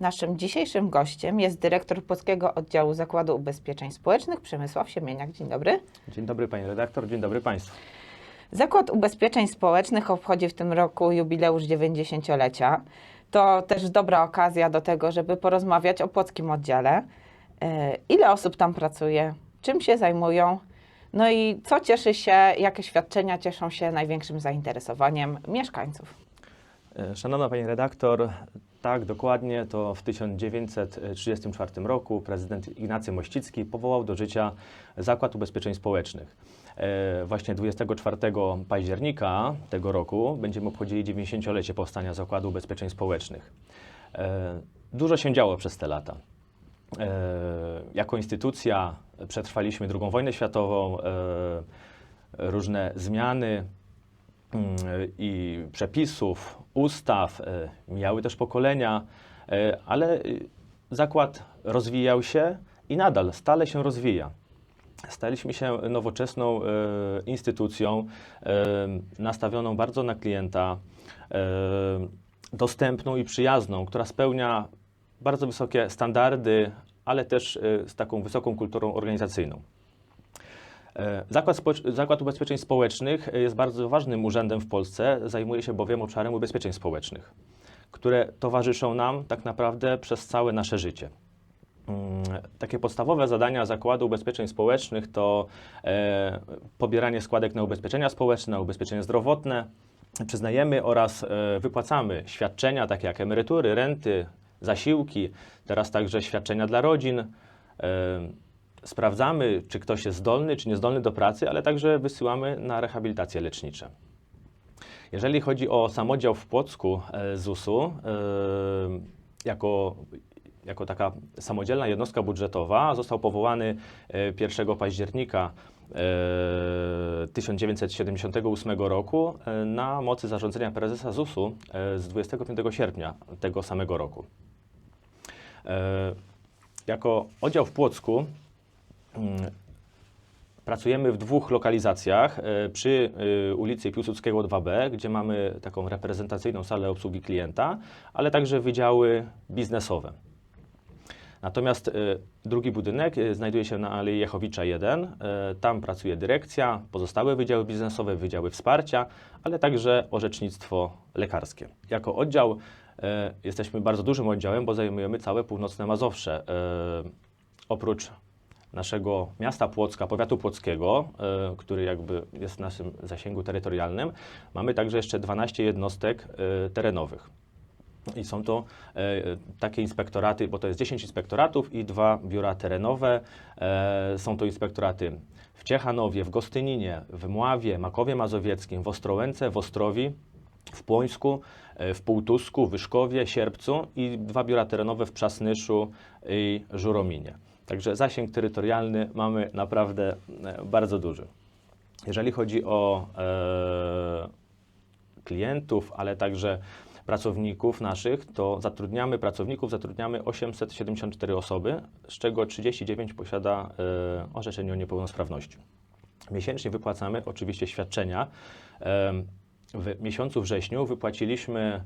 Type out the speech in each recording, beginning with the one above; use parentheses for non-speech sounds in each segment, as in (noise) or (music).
Naszym dzisiejszym gościem jest dyrektor Polskiego Oddziału Zakładu Ubezpieczeń Społecznych Przemysław Siemieniak. Dzień dobry. Dzień dobry Pani redaktor, dzień dobry Państwu. Zakład Ubezpieczeń Społecznych obchodzi w tym roku jubileusz 90-lecia. To też dobra okazja do tego, żeby porozmawiać o płockim oddziale. E, Ile osób tam pracuje? Czym się zajmują? No i co cieszy się, jakie świadczenia cieszą się największym zainteresowaniem mieszkańców? E, Szanowna Pani redaktor, tak dokładnie to w 1934 roku prezydent Ignacy Mościcki powołał do życia Zakład Ubezpieczeń Społecznych. E, Właśnie 24 października tego roku będziemy obchodzili 90-lecie powstania Zakładu Ubezpieczeń Społecznych. E, Dużo się działo przez te lata. E, Jako instytucja przetrwaliśmy II wojnę światową, różne zmiany i przepisów, ustaw, e, mijały też pokolenia, e, ale y, zakład rozwijał się i nadal stale się rozwija. Staliśmy się nowoczesną e, instytucją, e, nastawioną bardzo na klienta, e, dostępną i przyjazną, która spełnia bardzo wysokie standardy, ale też e, z taką wysoką kulturą organizacyjną. E, Zakład, Zakład Ubezpieczeń Społecznych e, jest bardzo ważnym urzędem w Polsce, zajmuje się bowiem obszarem ubezpieczeń społecznych, które towarzyszą nam tak naprawdę przez całe nasze życie. Mm, Takie podstawowe zadania Zakładu Ubezpieczeń Społecznych to e, pobieranie składek na ubezpieczenia społeczne, na ubezpieczenia zdrowotne. Przyznajemy oraz e, wypłacamy świadczenia takie jak emerytury, renty, zasiłki, teraz także świadczenia dla rodzin. E, sprawdzamy, czy ktoś jest zdolny, czy niezdolny do pracy, ale także wysyłamy na rehabilitacje lecznicze. Jeżeli chodzi o samodział w Płocku e, ZUS-u, e, jako, jako taka samodzielna jednostka budżetowa został powołany e, 1 października e, 1978 roku na mocy zarządzenia prezesa ZUS-u z 25 sierpnia tego samego roku. Jako oddział w Płocku Pracujemy w dwóch lokalizacjach. e, Przy e, ulicy Piłsudskiego 2B, gdzie mamy taką reprezentacyjną salę obsługi klienta, ale także wydziały biznesowe. Natomiast e, drugi budynek znajduje się na Alei Jechowicza 1. E, Tam pracuje dyrekcja, pozostałe wydziały biznesowe, wydziały wsparcia, ale także orzecznictwo lekarskie. Jako oddział jesteśmy bardzo dużym oddziałem, bo zajmujemy całe północne Mazowsze. Oprócz naszego miasta Płocka, powiatu płockiego, e, który jakby jest w naszym zasięgu terytorialnym, mamy także jeszcze 12 jednostek e, terenowych. I są to e, takie inspektoraty, bo to jest 10 inspektoratów i dwa biura terenowe. E, są to inspektoraty w Ciechanowie, w Gostyninie, w Mławie, Makowie Mazowieckim, w Ostrołęce, w Ostrowi, w Płońsku, e, w Półtusku, Wyszkowie, Sierpcu i dwa biura terenowe w Przasnyszu i Żurominie. Także zasięg terytorialny mamy naprawdę e, bardzo duży. Jeżeli chodzi o e, klientów, ale także pracowników naszych, to zatrudniamy pracowników, zatrudniamy 874 osoby, z czego 39 posiada e, orzeczenie o niepełnosprawności. Miesięcznie wypłacamy oczywiście świadczenia. Em, W miesiącu wrześniu wypłaciliśmy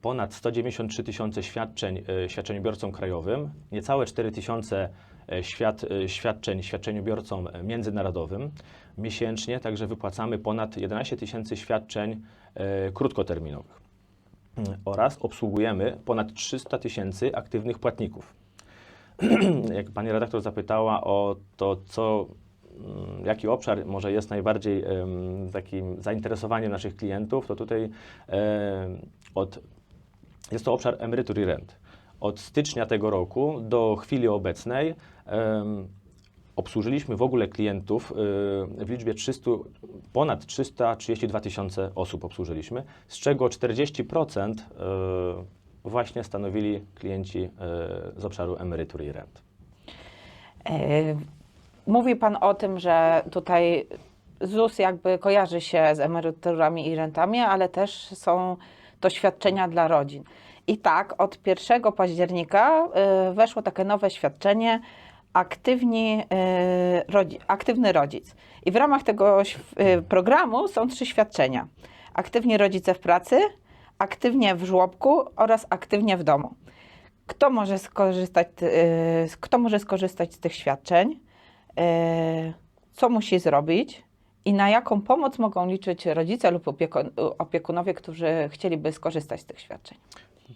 ponad 193 tysiące świadczeń e, świadczeniobiorcom krajowym, niecałe 4 tysiące e, świad, e, świadczeń świadczeniobiorcom międzynarodowym. Miesięcznie także wypłacamy ponad 11 tysięcy świadczeń krótkoterminowych Mm, oraz obsługujemy ponad 300 tysięcy aktywnych płatników. (clears throat) Jak pani redaktor zapytała o to, co, mm, jaki obszar może jest najbardziej takim zainteresowaniem naszych klientów, to tutaj od, jest to obszar emerytur i rent. Od stycznia tego roku do chwili obecnej obsłużyliśmy w ogóle klientów y, w liczbie 300, ponad 332 tysiące osób obsłużyliśmy, z czego 40% y, właśnie stanowili klienci y, z obszaru emerytur i rent. Mówi Pan o tym, że tutaj ZUS jakby kojarzy się z emeryturami i rentami, ale też są to świadczenia dla rodzin. I tak od 1 października y, weszło takie nowe świadczenie aktywni, y, aktywny rodzic. I w ramach tego y, programu są trzy świadczenia. Aktywni rodzice w pracy, aktywnie w żłobku oraz aktywnie w domu. Kto może skorzystać, kto może skorzystać z tych świadczeń? E, Co musi zrobić? I na jaką pomoc mogą liczyć rodzice lub opiekun- opiekunowie, którzy chcieliby skorzystać z tych świadczeń?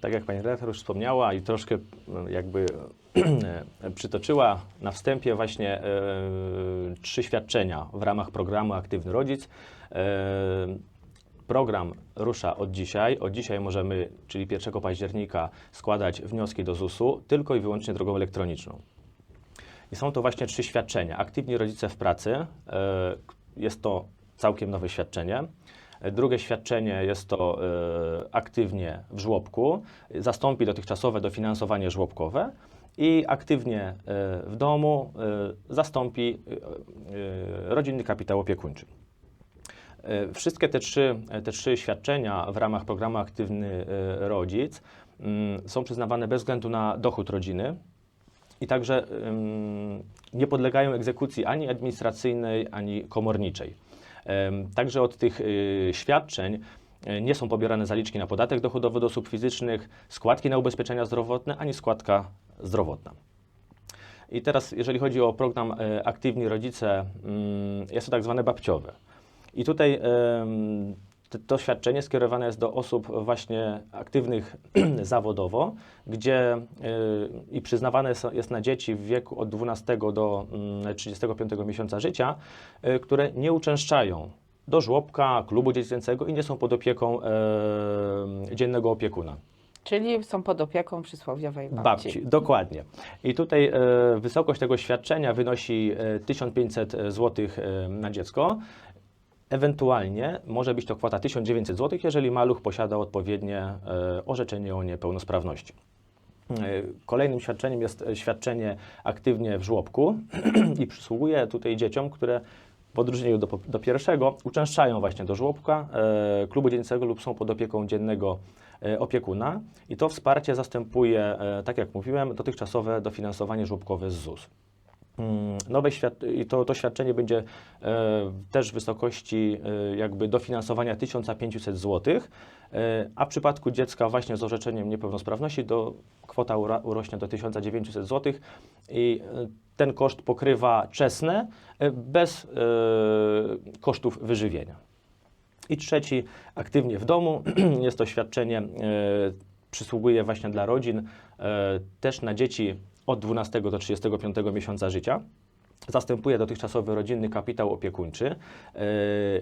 Tak jak pani redaktor już wspomniała i troszkę e, jakby (clears throat) przytoczyła na wstępie właśnie e, trzy świadczenia w ramach programu Aktywny Rodzic. E, program rusza od dzisiaj. Od dzisiaj możemy, czyli 1 października, składać wnioski do ZUS-u tylko i wyłącznie drogą elektroniczną. I są to właśnie trzy świadczenia. Aktywni rodzice w pracy. e, Jest to całkiem nowe świadczenie. Drugie świadczenie jest to e, aktywnie w żłobku. Zastąpi dotychczasowe dofinansowanie żłobkowe. I aktywnie e, w domu zastąpi rodzinny kapitał opiekuńczy. Wszystkie te trzy, te trzy świadczenia w ramach programu Aktywny Rodzic mm, są przyznawane bez względu na dochód rodziny i także nie podlegają egzekucji ani administracyjnej, ani komorniczej. Także od tych y, świadczeń y, nie są pobierane zaliczki na podatek dochodowy od osób fizycznych, składki na ubezpieczenia zdrowotne, ani składka zdrowotna. I teraz, jeżeli chodzi o program e, Aktywni Rodzice, mm, jest to tak zwane babciowe. I tutaj to świadczenie skierowane jest do osób właśnie aktywnych (clears throat) zawodowo, gdzie y, i przyznawane jest- na dzieci w wieku od 12 do mm, 35 miesiąca życia, y, które nie uczęszczają do żłobka, klubu dziecięcego i nie są pod opieką e, dziennego opiekuna. Czyli są pod opieką przysłowiowej babci. Babci, dokładnie. I tutaj wysokość tego świadczenia wynosi e, 1500 zł na dziecko. Ewentualnie może być to kwota 1900 zł, jeżeli maluch posiada odpowiednie e, orzeczenie o niepełnosprawności. E, Kolejnym świadczeniem jest świadczenie aktywnie w żłobku (clears throat) i przysługuje tutaj dzieciom, które w odróżnieniu do, do pierwszego uczęszczają właśnie do żłobka, e, klubu dziennego lub są pod opieką dziennego opiekuna i to wsparcie zastępuje, tak jak mówiłem, dotychczasowe dofinansowanie żłobkowe z ZUS. Mm, Nowe świad- i to, to świadczenie będzie e, też w wysokości e, jakby dofinansowania 1500 zł, e, a w przypadku dziecka właśnie z orzeczeniem niepełnosprawności do, kwota ura, urośnie do 1900 zł i e, ten koszt pokrywa czesne e, bez e, kosztów wyżywienia. I trzeci, aktywnie w domu, (clears throat) jest to świadczenie, e, przysługuje właśnie dla rodzin, e, też na dzieci od 12 do 35 miesiąca życia. Zastępuje dotychczasowy rodzinny kapitał opiekuńczy, e,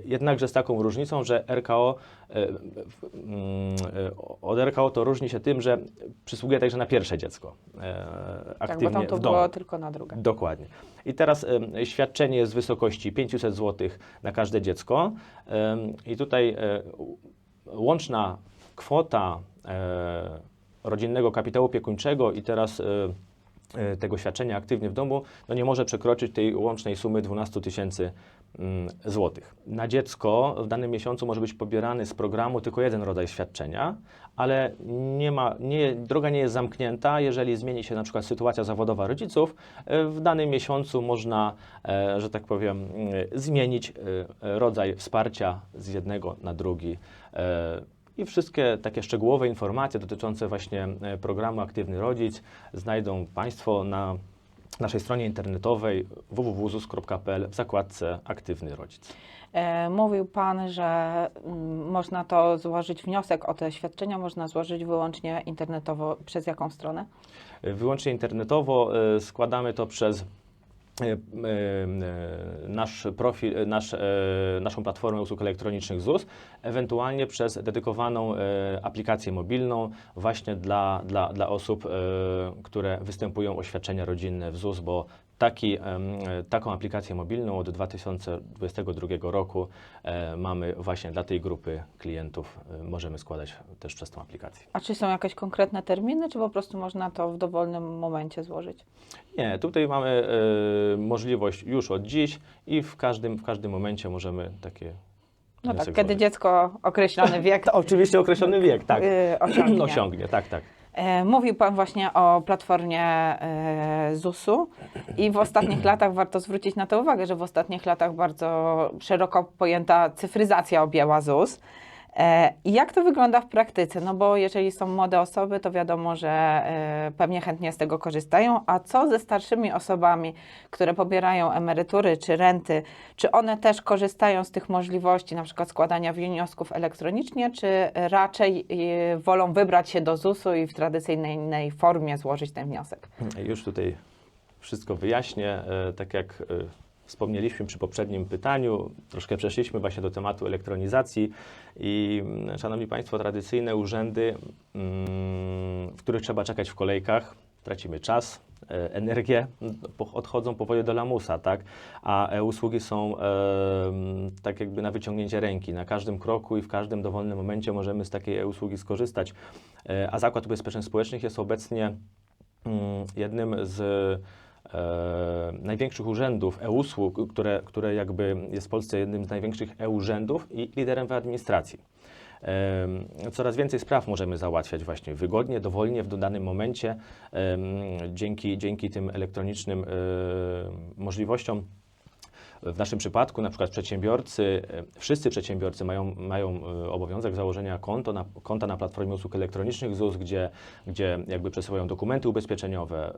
jednakże z taką różnicą, że RKO, e, mm, e, od RKO to różni się tym, że przysługuje także na pierwsze dziecko. e, Tak, aktywnie bo tam to w domu. było tylko na drugie. Dokładnie. I teraz świadczenie jest w wysokości 500 zł na każde dziecko. I tutaj łączna kwota rodzinnego kapitału opiekuńczego i teraz tego świadczenia aktywnie w domu no nie może przekroczyć tej łącznej sumy 12 tysięcy mm, złotych. Na dziecko w danym miesiącu może być pobierany z programu tylko jeden rodzaj świadczenia, ale nie ma, nie, droga nie jest zamknięta. Jeżeli zmieni się na przykład sytuacja zawodowa rodziców, e, w danym miesiącu można, e, że tak powiem, e, zmienić e, rodzaj wsparcia z jednego na drugi. E, I wszystkie takie szczegółowe informacje dotyczące właśnie e, programu Aktywny Rodzic znajdą Państwo na naszej stronie internetowej www.zus.pl w zakładce Aktywny Rodzic. E, Mówił Pan, że mm, można to złożyć, wniosek o te świadczenia można złożyć wyłącznie internetowo. Przez jaką stronę? Wyłącznie internetowo e, składamy to przez e, e, e, nasz profil, e, nasz, e, naszą platformę usług elektronicznych ZUS, ewentualnie przez dedykowaną e, aplikację mobilną właśnie dla, dla, dla osób, e, które występują o świadczenia rodzinne w ZUS, bo taki, e, taką aplikację mobilną od 2022 roku e, mamy właśnie dla tej grupy klientów. e, Możemy składać też przez tą aplikację. A czy są jakieś konkretne terminy, czy po prostu można to w dowolnym momencie złożyć? Nie, tutaj mamy możliwość już od dziś i w każdym, w każdym momencie możemy takie. No tak, kiedy dziecko określony wiek (laughs) To oczywiście określony wiek, tak. y, osiągnie. (clears throat) Osiągnie, tak, tak. E, Mówił Pan właśnie o platformie e, ZUS-u i w ostatnich latach warto zwrócić na to uwagę, że w ostatnich latach bardzo szeroko pojęta cyfryzacja objęła ZUS. E, i Jak to wygląda w praktyce? No bo jeżeli są młode osoby, to wiadomo, że e, pewnie chętnie z tego korzystają. A co ze starszymi osobami, które pobierają emerytury czy renty? Czy one też korzystają z tych możliwości, na przykład składania wniosków elektronicznie, czy raczej e, wolą wybrać się do ZUS-u i w tradycyjnej formie złożyć ten wniosek? Już tutaj wszystko wyjaśnię. Tak jak wspomnieliśmy przy poprzednim pytaniu, troszkę przeszliśmy właśnie do tematu elektronizacji i, mm, Szanowni Państwo, tradycyjne urzędy, mm, w których trzeba czekać w kolejkach, tracimy czas, e, energię, odchodzą powoli do lamusa, tak? A e-usługi są e, mm, tak jakby na wyciągnięcie ręki. Na każdym kroku i w każdym dowolnym momencie możemy z takiej e-usługi skorzystać. E, A Zakład Ubezpieczeń Społecznych jest obecnie jednym z e, największych urzędów e-usług, które, które jakby jest w Polsce jednym z największych e-urzędów i liderem w administracji. Em, Coraz więcej spraw możemy załatwiać właśnie wygodnie, dowolnie, w danym momencie, em, dzięki, dzięki tym elektronicznym e, możliwościom. W naszym przypadku, na przykład przedsiębiorcy, e, wszyscy przedsiębiorcy mają, mają e, obowiązek założenia konto na, konta na platformie usług elektronicznych ZUS, gdzie, gdzie jakby przesyłają dokumenty ubezpieczeniowe,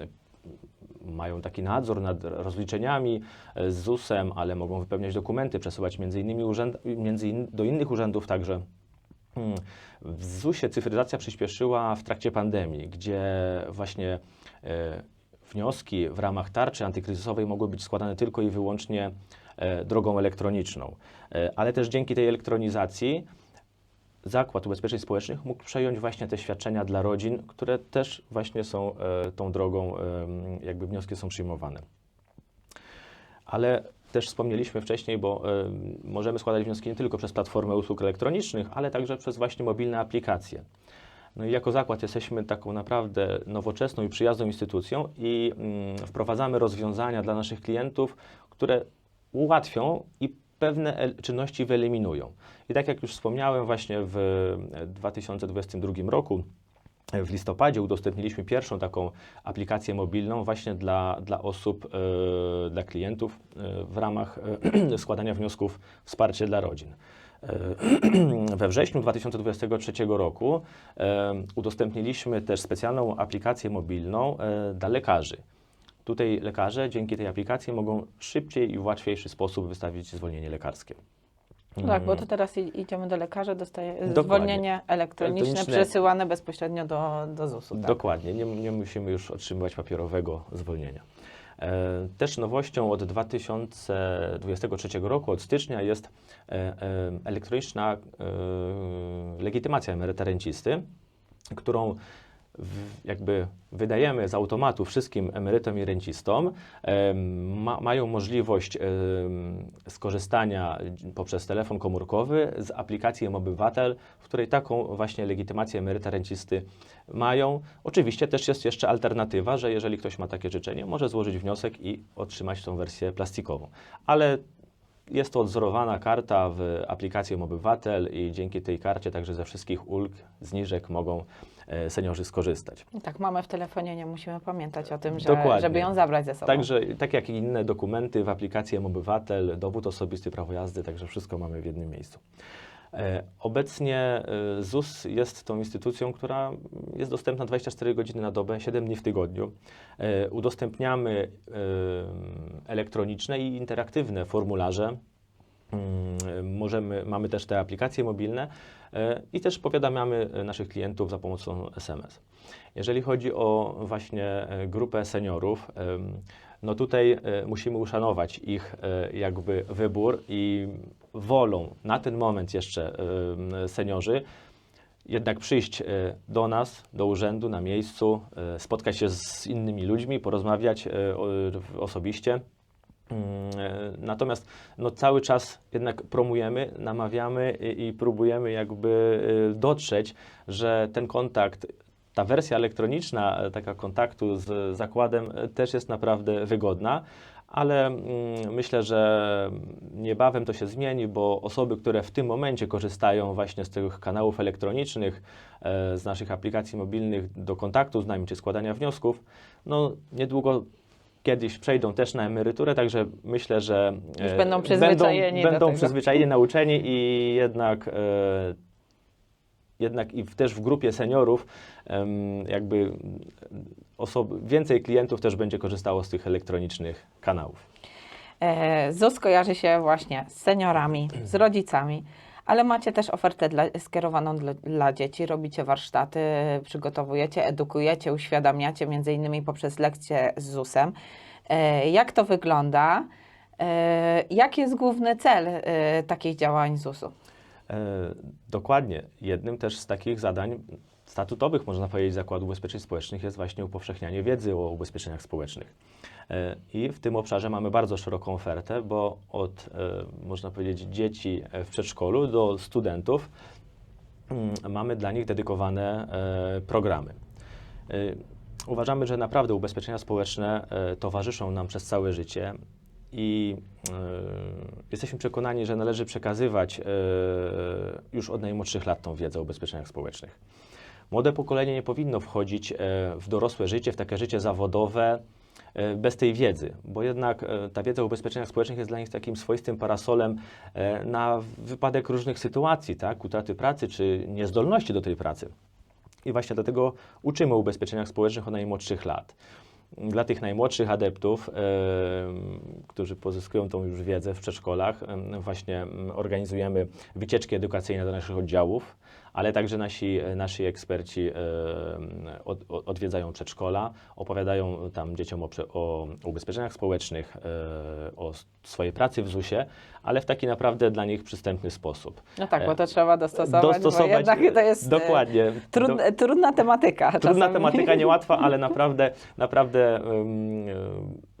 e, mają taki nadzór nad rozliczeniami e, z ZUS-em, ale mogą wypełniać dokumenty, przesyłać między innymi urzęd, między in, do innych urzędów także. Mm, W ZUS-ie cyfryzacja przyspieszyła w trakcie pandemii, gdzie właśnie e, wnioski w ramach tarczy antykryzysowej mogły być składane tylko i wyłącznie e, drogą elektroniczną. Ale też dzięki tej elektronizacji Zakład Ubezpieczeń Społecznych mógł przejąć właśnie te świadczenia dla rodzin, które też właśnie są e, tą drogą, em, jakby wnioski są przyjmowane. Ale też wspomnieliśmy wcześniej, bo em, możemy składać wnioski nie tylko przez platformę usług elektronicznych, ale także przez właśnie mobilne aplikacje. No i jako zakład jesteśmy taką naprawdę nowoczesną i przyjazną instytucją i mm, wprowadzamy rozwiązania dla naszych klientów, które ułatwią i pewne czynności wyeliminują. I tak jak już wspomniałem, właśnie w e, 2022 roku, e, w listopadzie udostępniliśmy pierwszą taką aplikację mobilną właśnie dla, dla osób, e, dla klientów e, w ramach e, (clears throat) składania wniosków wsparcie dla rodzin. E, (clears throat) We wrześniu 2023 roku e, udostępniliśmy też specjalną aplikację mobilną e, dla lekarzy. Tutaj lekarze dzięki tej aplikacji mogą szybciej i w łatwiejszy sposób wystawić zwolnienie lekarskie. Tak, bo Mm. to teraz idziemy do lekarza, dostaje Dokładnie. zwolnienie elektroniczne, Elektroniczne. przesyłane bezpośrednio do, do ZUS-u. Tak? Dokładnie, nie, nie musimy już otrzymywać papierowego zwolnienia. E, Też nowością od 2023 roku, od stycznia, jest e, e, elektroniczna e, legitymacja emeryta rencisty, którą jakby wydajemy z automatu wszystkim emerytom i rencistom, ma, mają możliwość skorzystania poprzez telefon komórkowy z aplikacji M-Obywatel, w której taką właśnie legitymację emeryta rencisty mają. Oczywiście też jest jeszcze alternatywa, że jeżeli ktoś ma takie życzenie, może złożyć wniosek i otrzymać tą wersję plastikową. Ale jest to odzorowana karta w aplikacji Obywatel i dzięki tej karcie także ze wszystkich ulg, zniżek mogą e, seniorzy skorzystać. Tak, mamy w telefonie, nie musimy pamiętać o tym, że, Dokładnie. żeby ją zabrać ze sobą. Także tak jak i inne dokumenty w aplikacji Obywatel, dowód osobisty, prawo jazdy, także wszystko mamy w jednym miejscu. E, Obecnie e, ZUS jest tą instytucją, która jest dostępna 24 godziny na dobę, 7 dni w tygodniu. E, Udostępniamy elektroniczne i interaktywne formularze. Mm, Możemy, mamy też te aplikacje mobilne i też powiadamiamy naszych klientów za pomocą SMS. Jeżeli chodzi o właśnie grupę seniorów, no tutaj e, musimy uszanować ich e, jakby wybór i wolą na ten moment jeszcze em, seniorzy jednak przyjść e, do nas, do urzędu na miejscu, e, spotkać się z innymi ludźmi, porozmawiać e, osobiście. Mm, e, Natomiast no, cały czas jednak promujemy, namawiamy i, i próbujemy jakby e, dotrzeć, że ten kontakt, ta wersja elektroniczna e, taka kontaktu z zakładem e, też jest naprawdę wygodna, ale mm, myślę, że niebawem to się zmieni, bo osoby, które w tym momencie korzystają właśnie z tych kanałów elektronicznych, e, z naszych aplikacji mobilnych do kontaktu z nami czy składania wniosków, no niedługo kiedyś przejdą też na emeryturę, także myślę, że Już będą przyzwyczajeni do będą tego. przyzwyczajeni, nauczeni i jednak, jednak i w, też w grupie seniorów jakby osob, więcej klientów też będzie korzystało z tych elektronicznych kanałów. E, ZUS kojarzy się właśnie z seniorami, z rodzicami, ale macie też ofertę dla, skierowaną dla, dla dzieci. Robicie warsztaty, przygotowujecie, edukujecie, uświadamiacie, między innymi poprzez lekcje z ZUS-em. E, jak to wygląda? E, jaki jest główny cel takich działań ZUS-u? E, Dokładnie. Jednym też z takich zadań statutowych, można powiedzieć, Zakładu Ubezpieczeń Społecznych jest właśnie upowszechnianie wiedzy o ubezpieczeniach społecznych. E, I w tym obszarze mamy bardzo szeroką ofertę, bo od, e, można powiedzieć, dzieci w przedszkolu do studentów mm, mamy dla nich dedykowane programy. Uważamy, że naprawdę ubezpieczenia społeczne towarzyszą nam przez całe życie i e, jesteśmy przekonani, że należy przekazywać e, już od najmłodszych lat tą wiedzę o ubezpieczeniach społecznych. Młode pokolenie nie powinno wchodzić e, w dorosłe życie, w takie życie zawodowe bez tej wiedzy, bo jednak ta wiedza o ubezpieczeniach społecznych jest dla nich takim swoistym parasolem na wypadek różnych sytuacji, tak, utraty pracy czy niezdolności do tej pracy. I właśnie dlatego uczymy o ubezpieczeniach społecznych od najmłodszych lat. Dla tych najmłodszych adeptów, którzy pozyskują tą już wiedzę w przedszkolach, właśnie organizujemy wycieczki edukacyjne do naszych oddziałów, ale także nasi, nasi eksperci e, od, od, odwiedzają przedszkola, opowiadają tam dzieciom o, o ubezpieczeniach społecznych, e, o swojej pracy w ZUS-ie, ale w taki naprawdę dla nich przystępny sposób. No tak, E, bo to trzeba dostosować, bo jednak to jest e, dokładnie. Trud, Do- trudna tematyka. Trudna czasami. tematyka, (laughs) niełatwa, ale naprawdę, naprawdę y,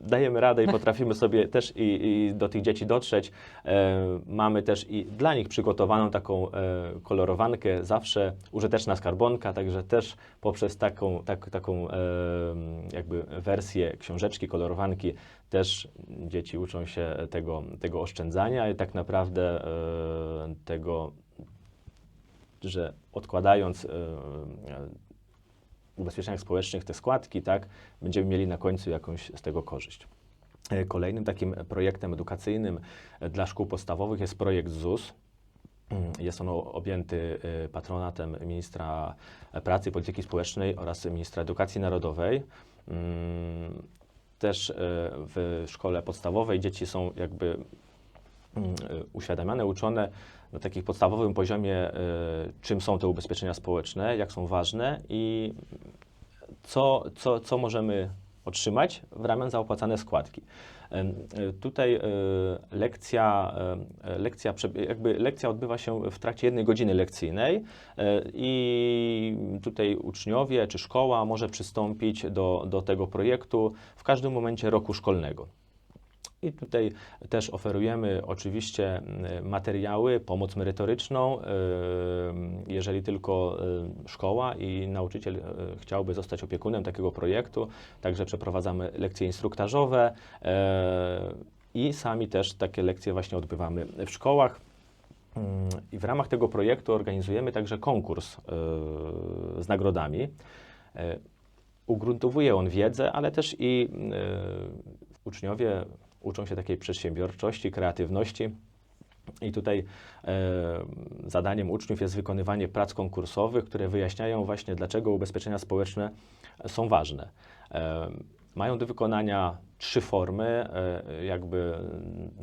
dajemy radę i potrafimy sobie też i, i do tych dzieci dotrzeć. E, mamy też i dla nich przygotowaną taką e, kolorowankę, zawsze użyteczna skarbonka, także też poprzez taką, tak, taką e, jakby wersję książeczki, kolorowanki też dzieci uczą się tego, tego oszczędzania i tak naprawdę e, tego, że odkładając e, ubezpieczeniach społecznych te składki, tak, będziemy mieli na końcu jakąś z tego korzyść. E, Kolejnym takim projektem edukacyjnym e, dla szkół podstawowych jest projekt ZUS. Mm, Jest on objęty e, patronatem ministra pracy i polityki społecznej oraz ministra edukacji narodowej. Mm, Też w szkole podstawowej dzieci są jakby mm, uświadamiane, uczone na takim podstawowym poziomie, e, czym są te ubezpieczenia społeczne, jak są ważne i co, co, co możemy otrzymać w ramach za opłacane składki. Em, e, Tutaj e, lekcja, e, lekcja, jakby lekcja odbywa się w trakcie jednej godziny lekcyjnej e, i tutaj uczniowie czy szkoła może przystąpić do, do tego projektu w każdym momencie roku szkolnego. I tutaj też oferujemy oczywiście materiały, pomoc merytoryczną, y, jeżeli tylko y, szkoła i nauczyciel y, chciałby zostać opiekunem takiego projektu. Także przeprowadzamy lekcje instruktażowe i sami też takie lekcje właśnie odbywamy w szkołach. Mm, I w ramach tego projektu organizujemy także konkurs z nagrodami. Ugruntowuje on wiedzę, ale też i uczniowie uczą się takiej przedsiębiorczości, kreatywności. I tutaj e, zadaniem uczniów jest wykonywanie prac konkursowych, które wyjaśniają właśnie, dlaczego ubezpieczenia społeczne są ważne. E, mają do wykonania trzy formy, e, jakby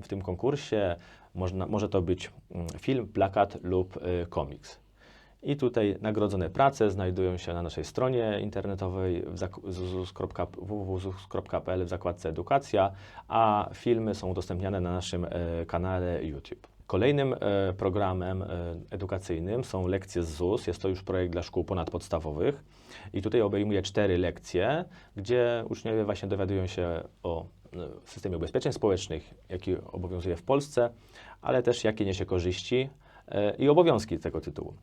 w tym konkursie. Można, może to być mm, film, plakat lub e, komiks. I tutaj nagrodzone prace znajdują się na naszej stronie internetowej www.zus.pl w zakładce Edukacja, a filmy są udostępniane na naszym e, kanale YouTube. Kolejnym e, programem e, edukacyjnym są lekcje z ZUS. Jest to już projekt dla szkół ponadpodstawowych i tutaj obejmuje cztery lekcje, gdzie uczniowie właśnie dowiadują się o systemie ubezpieczeń społecznych, jaki obowiązuje w Polsce, ale też jakie niesie korzyści i obowiązki tego tytułu.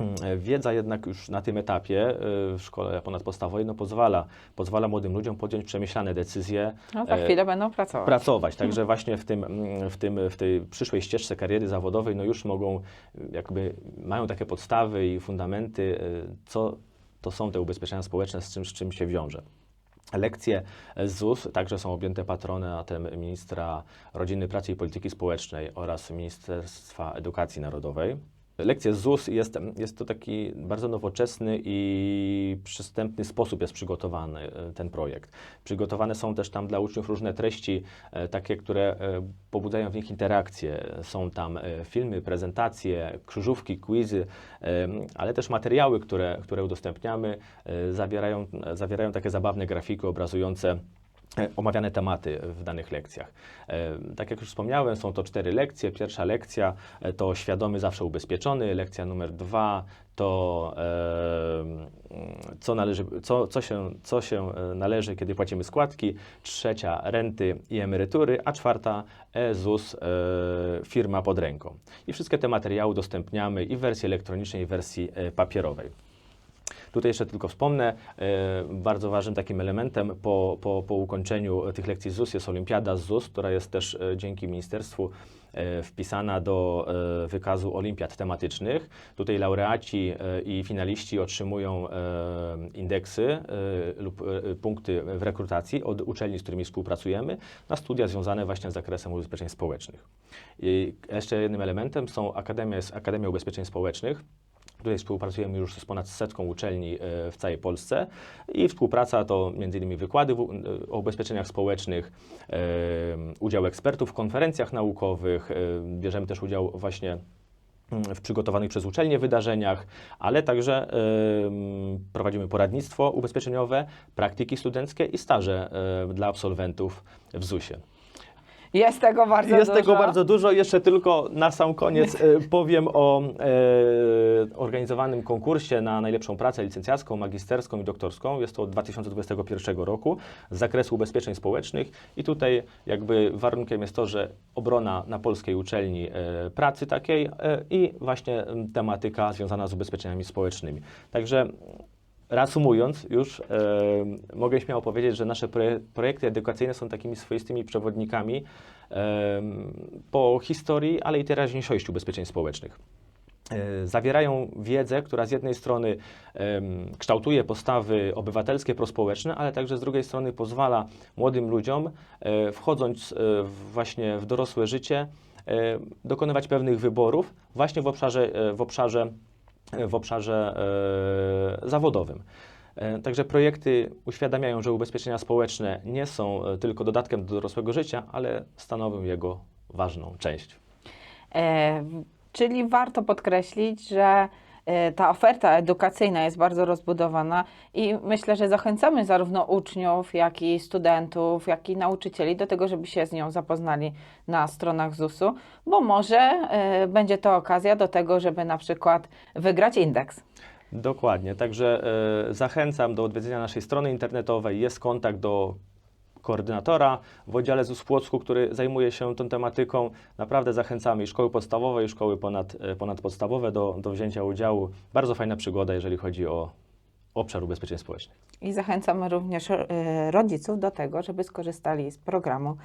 Mm, Wiedza jednak już na tym etapie y, w szkole ponadpodstawowej no, pozwala, pozwala młodym ludziom podjąć przemyślane decyzje, No za e, chwilę będą pracować. pracować. Także właśnie w, tym, mm, w, tym, w tej przyszłej ścieżce kariery zawodowej no już mogą, jakby mają takie podstawy i fundamenty, y, co to są te ubezpieczenia społeczne, z czym, z czym się wiąże. Lekcje z ZUS także są objęte patronatem ministra rodziny, pracy i polityki społecznej oraz Ministerstwa Edukacji Narodowej. Lekcje z ZUS jest, jest to taki bardzo nowoczesny i przystępny sposób jest przygotowany e, ten projekt. Przygotowane są też tam dla uczniów różne treści, e, takie, które e, pobudzają w nich interakcje. Są tam filmy, prezentacje, krzyżówki, quizy, ale też materiały, które, które udostępniamy, zawierają, zawierają takie zabawne grafiki obrazujące omawiane tematy w danych lekcjach. E, Tak jak już wspomniałem, są to cztery lekcje. Pierwsza lekcja e, to świadomy, zawsze ubezpieczony. Lekcja numer dwa to e, mm, co, należy, co, co, się, co się e, należy, kiedy płacimy składki. Trzecia renty i emerytury, a czwarta e-ZUS, e, firma pod ręką. I wszystkie te materiały udostępniamy i w wersji elektronicznej, i w wersji e, papierowej. Tutaj jeszcze tylko wspomnę, e, bardzo ważnym takim elementem po, po, po ukończeniu tych lekcji ZUS jest Olimpiada ZUS, która jest też e, dzięki ministerstwu e, wpisana do wykazu olimpiad tematycznych. Tutaj laureaci i finaliści otrzymują indeksy lub punkty w rekrutacji od uczelni, z którymi współpracujemy, na studia związane właśnie z zakresem ubezpieczeń społecznych. I jeszcze jednym elementem są akademia, jest Akademia Ubezpieczeń Społecznych, Tutaj współpracujemy już z ponad setką uczelni e, w całej Polsce i współpraca to m.in. wykłady w- o ubezpieczeniach społecznych, e, udział ekspertów w konferencjach naukowych, e, bierzemy też udział właśnie mm, w przygotowanych przez uczelnie wydarzeniach, ale także prowadzimy poradnictwo ubezpieczeniowe, praktyki studenckie i staże e, dla absolwentów w ZUS-ie. Jest tego bardzo Jest dużo. tego bardzo dużo. Jeszcze tylko na sam koniec e, powiem o e, organizowanym konkursie na najlepszą pracę licencjacką, magisterską i doktorską. Jest to od 2021 roku z zakresu ubezpieczeń społecznych i tutaj jakby warunkiem jest to, że obrona na polskiej uczelni e, pracy takiej e, i właśnie tematyka związana z ubezpieczeniami społecznymi. Także Reasumując, już e, mogę śmiało powiedzieć, że nasze proje- projekty edukacyjne są takimi swoistymi przewodnikami e, po historii, ale i teraźniejszości ubezpieczeń społecznych. E, Zawierają wiedzę, która z jednej strony kształtuje postawy obywatelskie, prospołeczne, ale także z drugiej strony pozwala młodym ludziom, e, wchodząc e, w- właśnie w dorosłe życie, e, dokonywać pewnych wyborów właśnie w obszarze, e, w obszarze w obszarze e, zawodowym. E, Także projekty uświadamiają, że ubezpieczenia społeczne nie są e, tylko dodatkiem do dorosłego życia, ale stanowią jego ważną część. E, czyli warto podkreślić, że ta oferta edukacyjna jest bardzo rozbudowana i myślę, że zachęcamy zarówno uczniów, jak i studentów, jak i nauczycieli do tego, żeby się z nią zapoznali na stronach ZUS-u, bo może e, będzie to okazja do tego, żeby na przykład wygrać indeks. Dokładnie, także e, zachęcam do odwiedzenia naszej strony internetowej. Jest kontakt do koordynatora w oddziale ZUS Płocku, który zajmuje się tą tematyką. Naprawdę zachęcamy i szkoły podstawowe, i szkoły ponad, e, ponadpodstawowe do, do wzięcia udziału. Bardzo fajna przygoda, jeżeli chodzi o obszar ubezpieczeń społecznych. I zachęcamy również e, rodziców do tego, żeby skorzystali z programu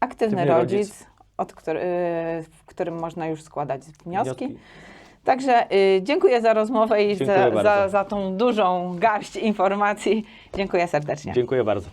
Aktywny, Aktywny Rodzic, Rodzic. Od który, e, w którym można już składać wnioski. Wnioski. Także dziękuję za rozmowę i za, za, za tą dużą garść informacji. Dziękuję serdecznie. Dziękuję bardzo.